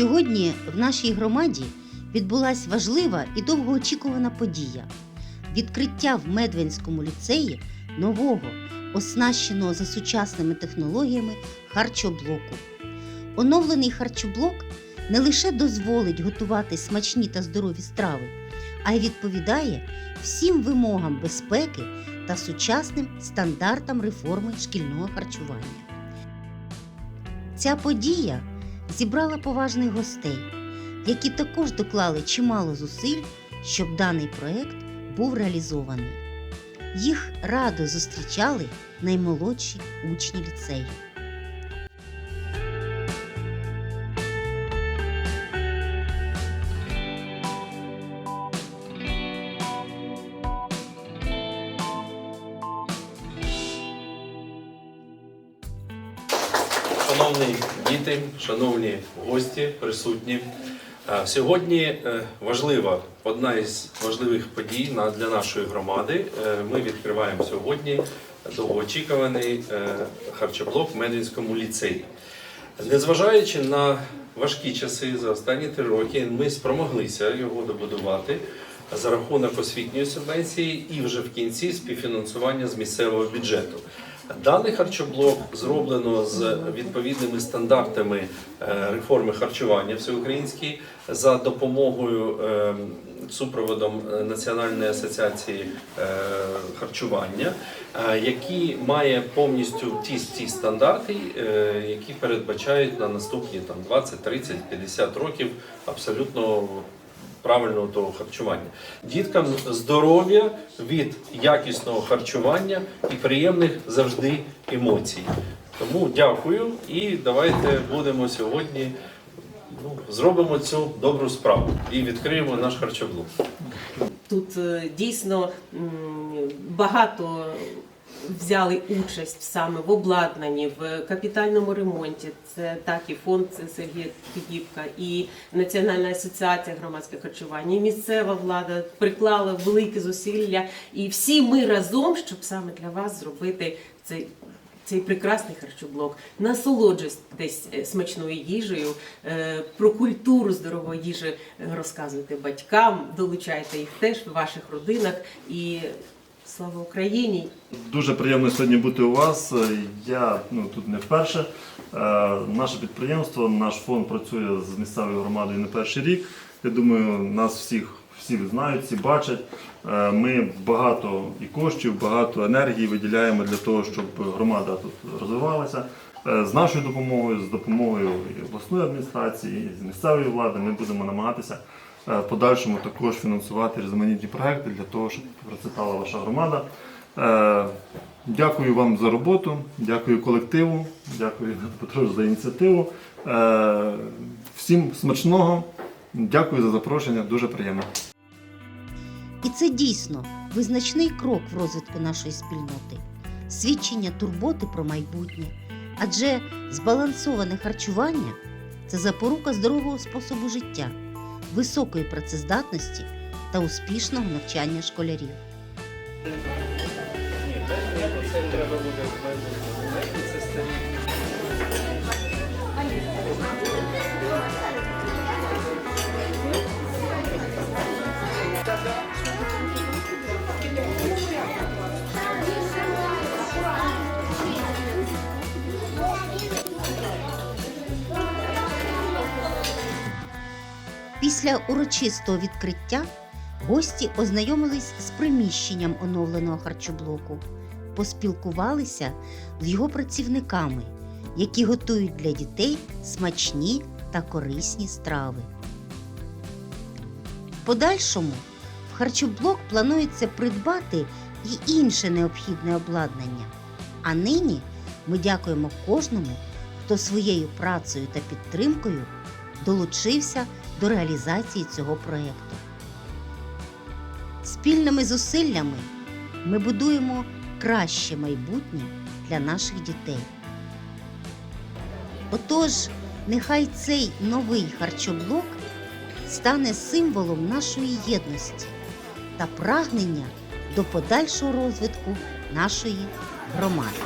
Сьогодні в нашій громаді відбулася важлива і довгоочікувана подія відкриття в Медвинському ліцеї нового, оснащеного за сучасними технологіями харчоблоку. Оновлений харчоблок не лише дозволить готувати смачні та здорові страви, а й відповідає всім вимогам безпеки та сучасним стандартам реформи шкільного харчування. Ця подія зібрала поважних гостей, які також доклали чимало зусиль, щоб даний проект був реалізований. Їх радо зустрічали наймолодші учні ліцею. Шановні діти, шановні гості, присутні. Е, Сьогодні е, важлива одна із важливих подій для нашої громади. Е, Ми відкриваємо сьогодні довгоочікуваний харчоблок в Медвінському ліцеї. Незважаючи на важкі часи за останні три роки, ми спромоглися його добудувати за рахунок освітньої субвенції і вже в кінці співфінансування з місцевого бюджету. Даний харчоблок зроблено з відповідними стандартами е, реформи харчування всеукраїнській за допомогою е, супроводом е, Національної асоціації харчування, які має повністю ті, ті стандарти, які передбачають на наступні там 20, 30, 50 років абсолютно правильного того харчування. Діткам здоров'я від якісного харчування і приємних завжди емоцій. Тому дякую і давайте будемо сьогодні. Ну, зробимо цю добру справу і відкриємо наш харчоблок. Тут е, дійсно багато взяли участь саме в обладнанні, в капітальному ремонті. Це так і фонд Сергія Фігіпка, і Національна асоціація громадського харчування, і місцева влада приклала велике зусилля. І всі ми разом, щоб саме для вас зробити цей. Цей прекрасний харчоблок, насолоджуйтесь е, смачною їжею, е, про культуру здорової їжі розказуйте батькам, долучайте їх теж в ваших родинах і слава Україні! Дуже приємно сьогодні бути у вас. Я ну, тут не вперше. Е, Наше підприємство, наш фонд працює з місцевою громадою не перший рік. Я думаю, нас всіх всі знають, всі бачать. Е, Ми багато і коштів, багато енергії виділяємо для того, щоб громада тут розвивалася. Е, З нашою допомогою, з допомогою і обласної адміністрації, і з місцевої влади ми будемо намагатися в подальшому також фінансувати різноманітні проекти для того, щоб процвітала ваша громада. Е, Дякую вам за роботу, дякую колективу, дякую Петро за ініціативу. Е, Всім смачного, дякую за запрошення, дуже приємно. І це дійсно визначний крок в розвитку нашої спільноти, свідчення турботи про майбутнє. Адже збалансоване харчування це запорука здорового способу життя, високої працездатності та успішного навчання школярів. Після урочистого відкриття гості ознайомились з приміщенням оновленого харчоблоку, поспілкувалися з його працівниками, які готують для дітей смачні та корисні страви. В подальшому в харчоблок планується придбати і інше необхідне обладнання. А нині ми дякуємо кожному, хто своєю працею та підтримкою долучився до реалізації цього проєкту. Спільними зусиллями ми будуємо краще майбутнє для наших дітей. Отож, нехай цей новий харчоблок стане символом нашої єдності та прагнення до подальшого розвитку нашої громади.